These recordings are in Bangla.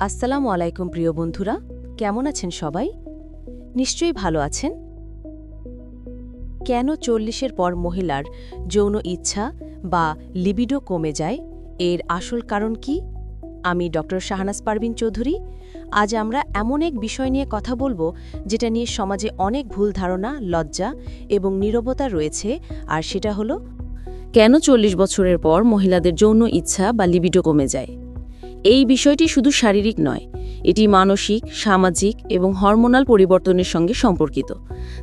আসসালামু আলাইকুম, প্রিয় বন্ধুরা। কেমন আছেন সবাই? নিশ্চয়ই ভালো আছেন। কেন চল্লিশের পর মহিলার যৌন ইচ্ছা বা লিবিডো কমে যায়? এর আসল কারণ কি? আমি ডক্টর শাহনাজ পারবিন চৌধুরী। আজ আমরা এমন এক বিষয় নিয়ে কথা বলব, যেটা নিয়ে সমাজে অনেক ভুল ধারণা, লজ্জা এবং নীরবতা রয়েছে, আর সেটা হলো, কেন চল্লিশ বছরের পর মহিলাদের যৌন ইচ্ছা বা লিবিডো কমে যায়? এই বিষয়টি শুধু শারীরিক নয়, এটি মানসিক, সামাজিক এবং হরমোনাল পরিবর্তনের সঙ্গে সম্পর্কিত।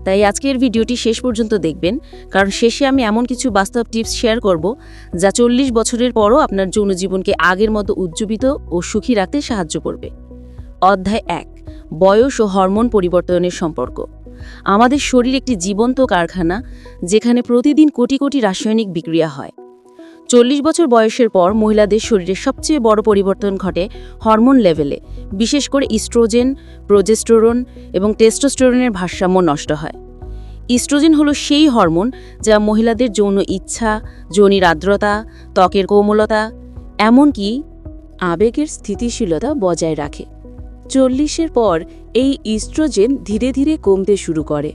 তাই আজকের ভিডিওটি শেষ পর্যন্ত দেখবেন, কারণ শেষে আমি এমন কিছু বাস্তব টিপস শেয়ার করব যা চল্লিশ বছরের পরও আপনার যৌন জীবনকে আগের মতো উজ্জীবিত ও সুখী রাখতে সাহায্য করবে। অধ্যায় এক, বয়স ও হরমোন পরিবর্তনের সম্পর্ক। আমাদের শরীর একটি জীবন্ত কারখানা, যেখানে প্রতিদিন কোটি কোটি রাসায়নিক বিক্রিয়া হয়। চল্লিশ বছর বয়সের পর মহিলাদের শরীরে সবচেয়ে বড় পরিবর্তন ঘটে হরমোন লেভেলে। বিশেষ করে ইস্ট্রোজেন, প্রোজেস্টোরন এবং টেস্টোস্টেরনের ভারসাম্য নষ্ট হয়। ইস্ট্রোজেন হলো সেই হরমোন যা মহিলাদের যৌন ইচ্ছা, যৌনির আর্দ্রতা, ত্বকের কোমলতা, এমনকি আবেগের স্থিতিশীলতা বজায় রাখে। চল্লিশের পর এই ইস্ট্রোজেন ধীরে ধীরে কমতে শুরু করে।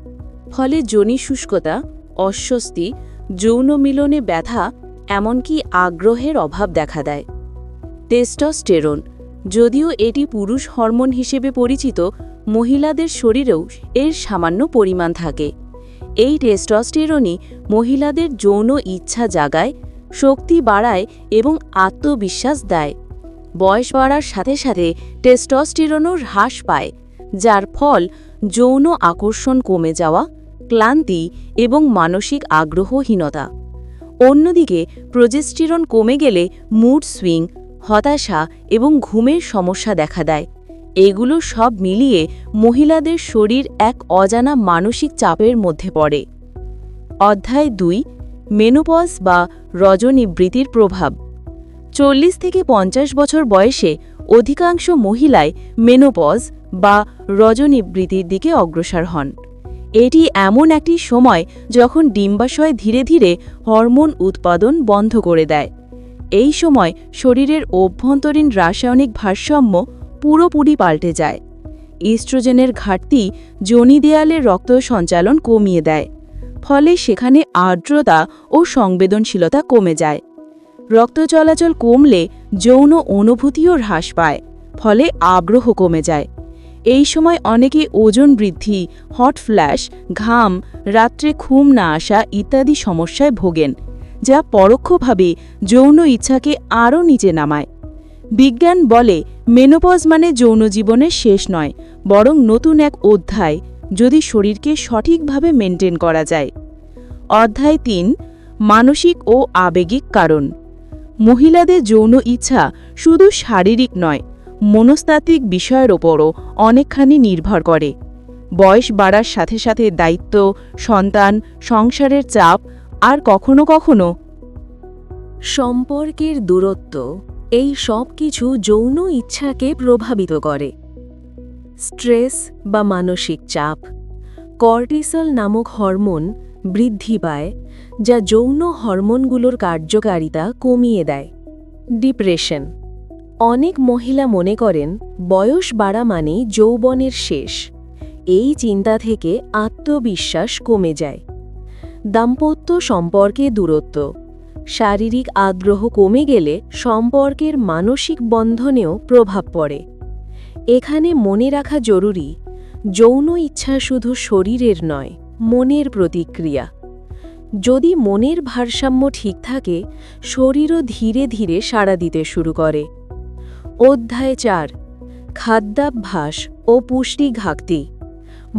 ফলে যোনি শুষ্কতা, অস্বস্তি, যৌন মিলনে ব্যথা এমনকি আগ্রহের অভাব দেখা দেয়। টেস্টোস্টেরন, যদিও এটি পুরুষ হরমোন হিসেবে পরিচিত, মহিলাদের শরীরেও এর সামান্য পরিমাণ থাকে। এই টেস্টোস্টেরনই মহিলাদের যৌন ইচ্ছা জাগায়, শক্তি বাড়ায় এবং আত্মবিশ্বাস দেয়। বয়স বাড়ার সাথে সাথে টেস্টোস্টেরনও হ্রাস পায়, যার ফল যৌন আকর্ষণ কমে যাওয়া, ক্লান্তি এবং মানসিক আগ্রহহীনতা। অন্যদিকে, প্রজেস্টিরন কমে গেলে মুড সুইং, হতাশা এবং ঘুমের সমস্যা দেখা দেয়। এগুলো সব মিলিয়ে মহিলাদের শরীর এক অজানা মানসিক চাপের মধ্যে পড়ে। অধ্যায় দুই, মেনোপজ বা রজনিবৃত্তির প্রভাব। চল্লিশ থেকে পঞ্চাশ বছর বয়সে অধিকাংশ মহিলায় মেনোপজ বা রজনিবৃত্তির দিকে অগ্রসর হন। এটি এমন একটি সময় যখন ডিম্বাশয় ধীরে ধীরে হরমোন উৎপাদন বন্ধ করে দেয়। এই সময় শরীরের অভ্যন্তরীণ রাসায়নিক ভারসাম্য পুরোপুরি পাল্টে যায়। ইস্ট্রোজেনের ঘাটতি যোনি দেয়ালের রক্ত সঞ্চালন কমিয়ে দেয়, ফলে সেখানে আর্দ্রতা ও সংবেদনশীলতা কমে যায়। রক্ত চলাচল কমলে যৌন অনুভূতিও হ্রাস পায়, ফলে আগ্রহ কমে যায়। এই সময় অনেকে ওজন বৃদ্ধি, হট ফ্ল্যাশ, ঘাম, রাত্রে ঘুম না আসা ইত্যাদি সমস্যায় ভোগেন, যা পরোক্ষভাবে যৌন ইচ্ছাকে আরও নিচে নামায়। বিজ্ঞান বলে মেনোপজ মানে যৌন জীবনের শেষ নয়, বরং নতুন এক অধ্যায় যদি শরীরকে সঠিকভাবে মেনটেন করা যায়। অধ্যায় তিন, মানসিক ও আবেগিক কারণ। মহিলাদের যৌন ইচ্ছা শুধু শারীরিক নয় মনস্তাত্ত্বিক বিষয়ের ওপরও অনেকখানি নির্ভর করে। বয়স বাড়ার সাথে সাথে দায়িত্ব, সন্তান, সংসারের চাপ আর কখনো কখনো সম্পর্কের দূরত্ব এই সব কিছু যৌন ইচ্ছাকে প্রভাবিত করে। স্ট্রেস বা মানসিক চাপ, কর্টিসল নামক হরমোন বৃদ্ধি পায়, যা যৌন হরমোনগুলোর কার্যকারিতা কমিয়ে দেয়। ডিপ্রেশন অনেক মহিলা মনে করেন, বয়স বাড়া মানে যৌবনের শেষ। এই চিন্তা থেকে আত্মবিশ্বাস কমে যায়। দাম্পত্য সম্পর্কে দূরত্ব। শারীরিক আগ্রহ কমে গেলে সম্পর্কের মানসিক বন্ধনেও প্রভাব পড়ে। এখানে মনে রাখা জরুরি, যৌন ইচ্ছা শুধু শরীরের নয়, মনের প্রতিক্রিয়া। যদি মনের ভারসাম্য ঠিক থাকে, শরীরও ধীরে ধীরে সাড়া দিতে শুরু করে। অধ্যায় চার, খাদ্যাভ্যাস ও পুষ্টি ঘাটতি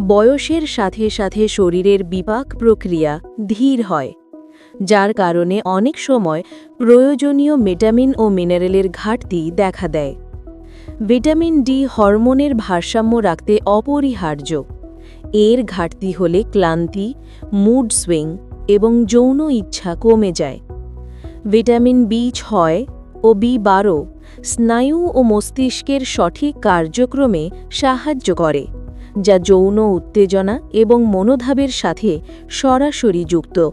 বয়সের সাথে সাথে শরীরের বিপাক প্রক্রিয়া ধীর হয়, যার কারণে অনেক সময় প্রয়োজনীয় ভিটামিন ও মিনারেলের ঘাটতি দেখা দেয়। ভিটামিন ডি হরমোনের ভারসাম্য রাখতে অপরিহার্য। এর ঘাটতি হলে ক্লান্তি, মুড সুইং এবং যৌন ইচ্ছা কমে যায়। ভিটামিন বি ছয় ও বি বারো স্নায়ু ও মস্তিষ্কের সঠিক কার্যক্রমে সাহায্য করে, যা যৌন উত্তেজনা এবং মনোভাবের সাথে সরাসরি যুক্ত।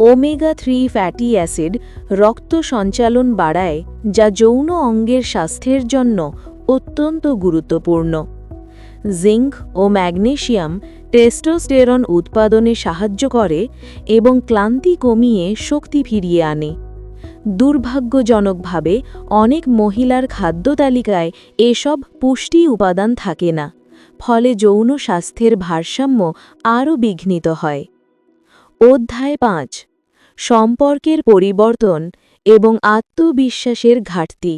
ওমেগা থ্রি ফ্যাটি অ্যাসিড রক্ত সঞ্চালন বাড়ায়, যা যৌন অঙ্গের স্বাস্থ্যের জন্য অত্যন্ত গুরুত্বপূর্ণ। জিঙ্ক ও ম্যাগনেশিয়াম টেস্টোস্টেরন উৎপাদনে সাহায্য করে এবং ক্লান্তি কমিয়ে শক্তি ফিরিয়ে আনে। দুর্ভাগ্যজনকভাবে অনেক মহিলার খাদ্য তালিকায় এসব পুষ্টি উপাদান থাকে না, ফলে যৌন স্বাস্থ্যের ভারসাম্য আরও বিঘ্নিত হয়। অধ্যায় পাঁচ, সম্পর্কের পরিবর্তন এবং আত্মবিশ্বাসের ঘাটতি।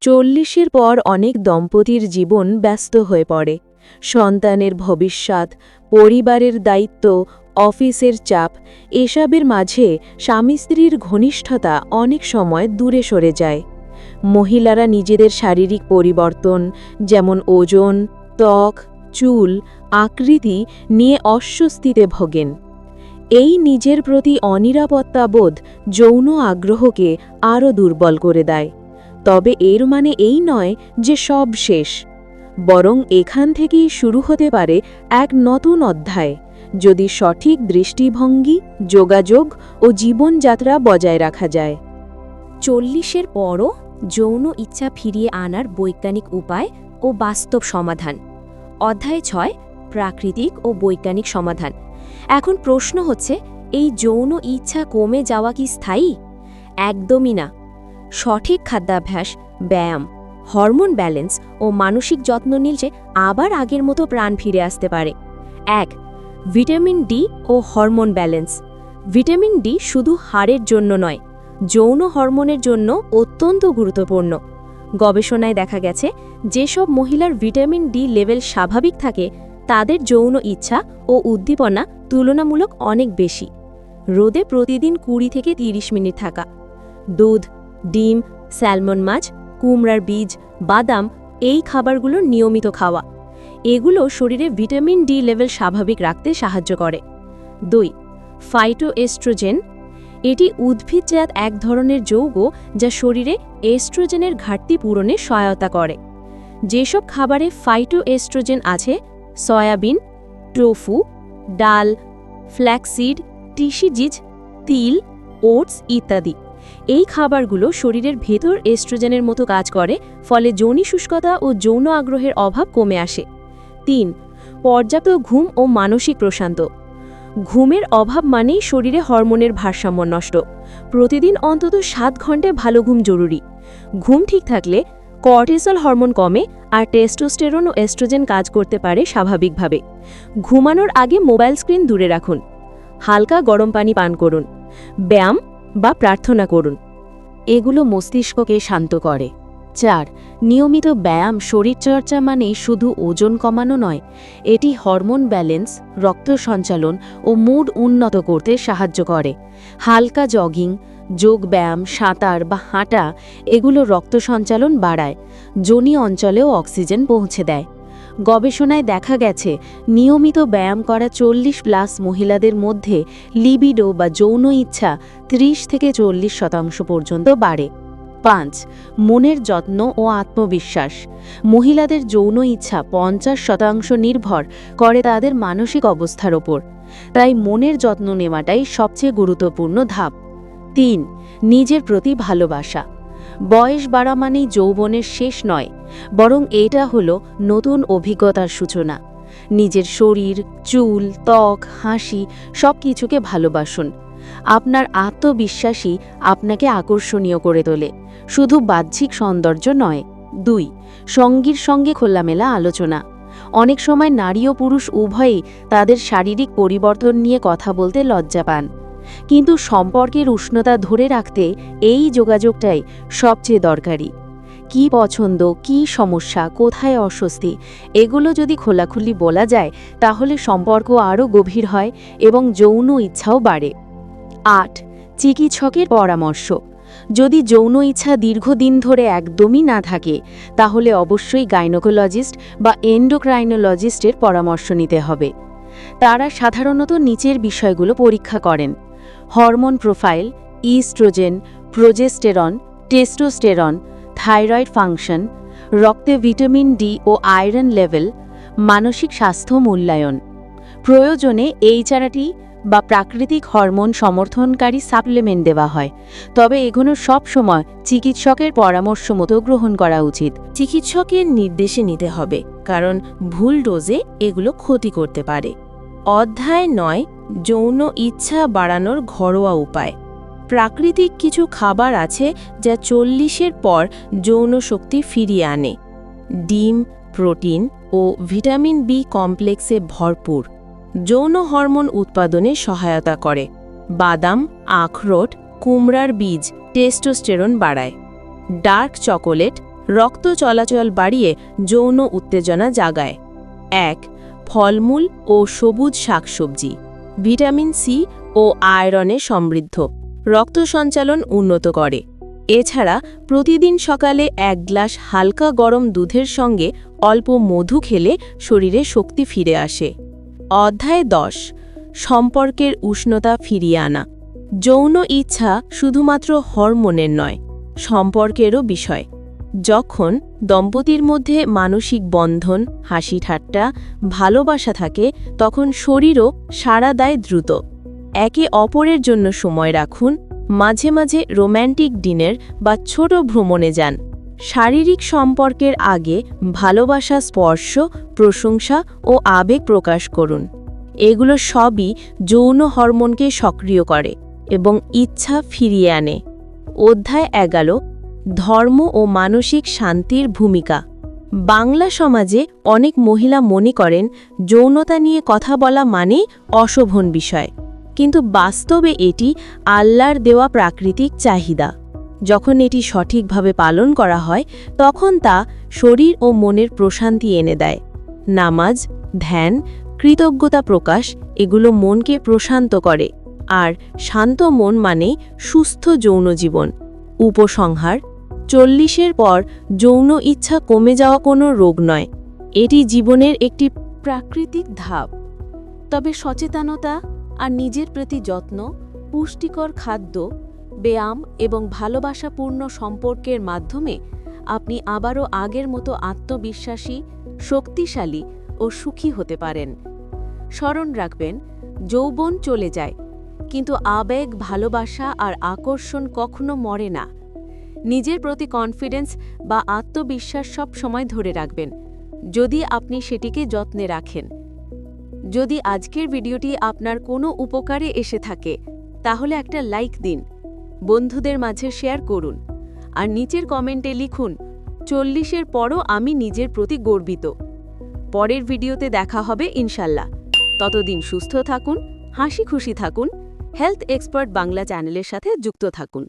চল্লিশের পর অনেক দম্পতির জীবন ব্যস্ত হয়ে পড়ে। সন্তানের ভবিষ্যৎ, পরিবারের দায়িত্ব অফিসের চাপ, এসবের মাঝে স্বামী স্ত্রীর ঘনিষ্ঠতা অনেক সময় দূরে সরে যায়। মহিলারা নিজেদের শারীরিক পরিবর্তন, যেমন ওজন, ত্বক, চুল, আকৃতি নিয়ে অস্বস্তিতে ভোগেন। এই নিজের প্রতি অনিরাপত্তাবোধ যৌন আগ্রহকে আরও দুর্বল করে দেয়। তবে এর মানে এই নয় যে সব শেষ, বরং এখান থেকেই শুরু হতে পারে এক নতুন অধ্যায়। যদি সঠিক দৃষ্টিভঙ্গি, যোগাযোগ ও জীবনযাত্রা বজায় রাখা যায়। চল্লিশের পরও যৌন ইচ্ছা ফিরিয়ে আনার বৈজ্ঞানিক উপায় ও বাস্তব সমাধান। অধ্যায় ছয়, প্রাকৃতিক ও বৈজ্ঞানিক সমাধান। এখন প্রশ্ন হচ্ছে, এই যৌন ইচ্ছা কমে যাওয়া কি স্থায়ী? একদমই না। সঠিক খাদ্যাভ্যাস, ব্যায়াম, হরমোন ব্যালেন্স ও মানসিক যত্ন নিলে আবার আগের মতো প্রাণ ফিরে আসতে পারে। এক ভিটামিন ডি ও হরমোন ব্যালেন্স। ভিটামিন ডি শুধু হাড়ের জন্য নয়, যৌন হরমোনের জন্য অত্যন্ত গুরুত্বপূর্ণ। গবেষণায় দেখা গেছে, যেসব মহিলার ভিটামিন ডি লেভেল স্বাভাবিক থাকে, তাদের যৌন ইচ্ছা ও উদ্দীপনা তুলনামূলক অনেক বেশি। রোদে প্রতিদিন কুড়ি থেকে ৩০ মিনিট থাকা। দুধ, ডিম, স্যালমন মাছ, কুমড়ার বীজ, বাদাম, এই খাবারগুলোর নিয়মিত খাওয়া। এগুলো শরীরে ভিটামিন ডি লেভেল স্বাভাবিক রাখতে সাহায্য করে। দুই, ফাইটোএস্ট্রোজেন। এটি উদ্ভিদজাত এক ধরনের যৌগ যা শরীরে এস্ট্রোজেনের ঘাটতি পূরণে সহায়তা করে। যেসব খাবারে ফাইটোএস্ট্রোজেন আছে, সয়াবিন, টোফু, ডাল, ফ্ল্যাক্সিড টিসিজিজ তিল, ওটস ইত্যাদি। এই খাবারগুলো শরীরের ভেতর এস্ট্রোজেনের মতো কাজ করে, ফলে যৌনি শুষ্কতা ও যৌন আগ্রহের অভাব কমে আসে। তিন, পর্যাপ্ত ঘুম ও মানসিক প্রশান্ত। ঘুমের অভাব মানেই শরীরে হরমোনের ভারসাম্য নষ্ট। প্রতিদিন অন্তত সাত ঘন্টায় ভালো ঘুম জরুরি। ঘুম ঠিক থাকলে কর্টিসল হরমোন কমে আর টেস্টোস্টেরন ও এস্ট্রোজেন কাজ করতে পারে স্বাভাবিকভাবে। ঘুমানোর আগে মোবাইল স্ক্রিন দূরে রাখুন। হালকা গরম পানি পান করুন। ব্যায়াম বা প্রার্থনা করুন। এগুলো মস্তিষ্ককে শান্ত করে। চার, নিয়মিত ব্যায়াম, শরীরচর্চা মানে শুধু ওজন কমানো নয়, এটি হরমোন ব্যালেন্স, রক্ত সঞ্চালন ও মুড উন্নত করতে সাহায্য করে। হালকা জগিং, যোগ ব্যায়াম, সাঁতার বা হাঁটা, এগুলো রক্ত সঞ্চালন বাড়ায় যোনি অঞ্চলেও অক্সিজেন পৌঁছে দেয়। গবেষণায় দেখা গেছে, নিয়মিত ব্যায়াম করা চল্লিশ প্লাস মহিলাদের মধ্যে লিবিডো বা যৌন ইচ্ছা ৩০ থেকে চল্লিশ শতাংশ পর্যন্ত বাড়ে। পাঁচ, মনের যত্ন ও আত্মবিশ্বাস। মহিলাদের যৌন ইচ্ছা পঞ্চাশ শতাংশ নির্ভর করে তাদের মানসিক অবস্থার ওপর। তাই মনের যত্ন নেওয়াটাই সবচেয়ে গুরুত্বপূর্ণ ধাপ। তিন, নিজের প্রতি ভালোবাসা। বয়স বাড়া মানেই যৌবনের শেষ নয়, বরং এটা হলো নতুন অভিজ্ঞতার সূচনা। নিজের শরীর, চুল, ত্বক, হাসি সব কিছুকে ভালোবাসুন। আপনার আত্মবিশ্বাসী আপনাকে আকর্ষণীয় করে তোলে। শুধু বাহ্যিক সৌন্দর্য নয়। দুই, সঙ্গীর সঙ্গে খোলামেলা আলোচনা। অনেক সময় নারী ও পুরুষ উভয়েই তাদের শারীরিক পরিবর্তন নিয়ে কথা বলতে লজ্জা পান। কিন্তু সম্পর্কের উষ্ণতা ধরে রাখতে এই যোগাযোগটাই সবচেয়ে দরকারি। কি পছন্দ, কি সমস্যা, কোথায় অস্বস্তি, এগুলো যদি খোলাখুলি বলা যায়, তাহলে সম্পর্ক আরও গভীর হয় এবং যৌন ইচ্ছাও বাড়ে। আট, চিকিৎসকের পরামর্শ। যদি যৌন ইচ্ছা দীর্ঘদিন ধরে একদমই না থাকে, তাহলে অবশ্যই গাইনোকোলজিস্ট বা এন্ডোক্রাইনোলজিস্টের পরামর্শ নিতে হবে। তারা সাধারণত নিচের বিষয়গুলো পরীক্ষা করেন। Hormone profile, oestrogen, progesterone, testosterone, thyroid function, রক্তে ভিটামিন ডি ও আয়রন লেভেল, মানসিক স্বাস্থ্য মূল্যায়ন। প্রয়োজনে এইচআরটি বা প্রাকৃতিক হরমোন সমর্থনকারী সাপ্লিমেন্ট দেওয়া হয়। তবে এগুলো সব সময় চিকিৎসকের পরামর্শ মতো গ্রহণ করা উচিত। চিকিৎসকের নির্দেশে নিতে হবে, কারণ ভুল ডোজে এগুলো ক্ষতি করতে পারে। অধ্যায় নয়, যৌন ইচ্ছা বাড়ানোর ঘরোয়া উপায়। প্রাকৃতিক কিছু খাবার আছে যা চল্লিশের পর যৌন শক্তি ফিরিয়ে আনে। ডিম, প্রোটিন ও ভিটামিন বি কমপ্লেক্সে ভরপুর। যৌন হরমোন উৎপাদনে সহায়তা করে। বাদাম, আখরোট, কুমড়ার বীজ, টেস্টোস্টেরন বাড়ায়। ডার্ক চকোলেট, রক্ত চলাচল বাড়িয়ে যৌন উত্তেজনা জাগায়। এক, ফলমূল ও সবুজ শাকসবজি। ভিটামিন সি ও আয়রনে সমৃদ্ধ। রক্ত সঞ্চালন উন্নত করে। এছাড়া প্রতিদিন সকালে এক গ্লাস হালকা গরম দুধের সঙ্গে অল্প মধু খেলে শরীরে শক্তি ফিরে আসে। অধ্যায় দশ, সম্পর্কের উষ্ণতা ফিরিয়ে আনা। যৌন ইচ্ছা শুধুমাত্র হরমোনের নয়, সম্পর্কেরও বিষয়। যখন দম্পতির মধ্যে মানসিক বন্ধন, হাসি ঠাট্টা, ভালোবাসা থাকে, তখন শরীরও সাড়া দেয় দ্রুত। একে অপরের জন্য সময় রাখুন, মাঝে মাঝে রোম্যান্টিক ডিনের বা ছোট ভ্রমণে যান। শারীরিক সম্পর্কের আগে ভালোবাসা, স্পর্শ, প্রশংসা ও আবেগ প্রকাশ করুন। এগুলো সবই যৌন হরমোনকে সক্রিয় করে এবং ইচ্ছা ফিরিয়ে আনে। অধ্যায় এগারো, ধর্ম ও মানসিক শান্তির ভূমিকা। বাংলা সমাজে অনেক মহিলা মনে করেন, যৌনতা নিয়ে কথা বলা মানে অশোভন বিষয়। কিন্তু বাস্তবে এটি আল্লাহর দেওয়া প্রাকৃতিক চাহিদা। যখন এটি সঠিকভাবে পালন করা হয়, তখন তা শরীর ও মনের প্রশান্তি এনে দেয়। নামাজ, ধ্যান, কৃতজ্ঞতা প্রকাশ, এগুলো মনকে প্রশান্ত করে। আর শান্ত মন মানে সুস্থ যৌন জীবন। উপসংহার, চল্লিশের পর যৌন ইচ্ছা কমে যাওয়া কোনো রোগ নয়। এটি জীবনের একটি প্রাকৃতিক ধাপ। তবে সচেতনতা আর নিজের প্রতি যত্ন, পুষ্টিকর খাদ্য ব্যায়াম এবং ভালোবাসাপূর্ণ সম্পর্কের মাধ্যমে আপনি আবারও আগের মতো আত্মবিশ্বাসী, শক্তিশালী ও সুখী হতে পারেন। স্মরণ রাখবেন, যৌবন চলে যায়, কিন্তু আবেগ, ভালোবাসা আর আকর্ষণ কখনো মরে না। নিজের প্রতি কনফিডেন্স বা আত্মবিশ্বাস সব সময় ধরে রাখবেন, যদি আপনি সেটিকে যত্নে রাখেন। যদি আজকের ভিডিওটি আপনার কোনো উপকারে এসে থাকে, তাহলে একটা লাইক দিন। বন্ধুদের মাঝে শেয়ার করুন আর নিচের কমেন্টে লিখুন, চল্লিশের পরও আমি নিজের প্রতি গর্বিত। পরের ভিডিওতে দেখা হবে ইনশাল্লাহ। ততদিন সুস্থ থাকুন, হাসি খুশি থাকুন, হেলথ এক্সপার্ট বাংলা চ্যানেলের সাথে যুক্ত থাকুন।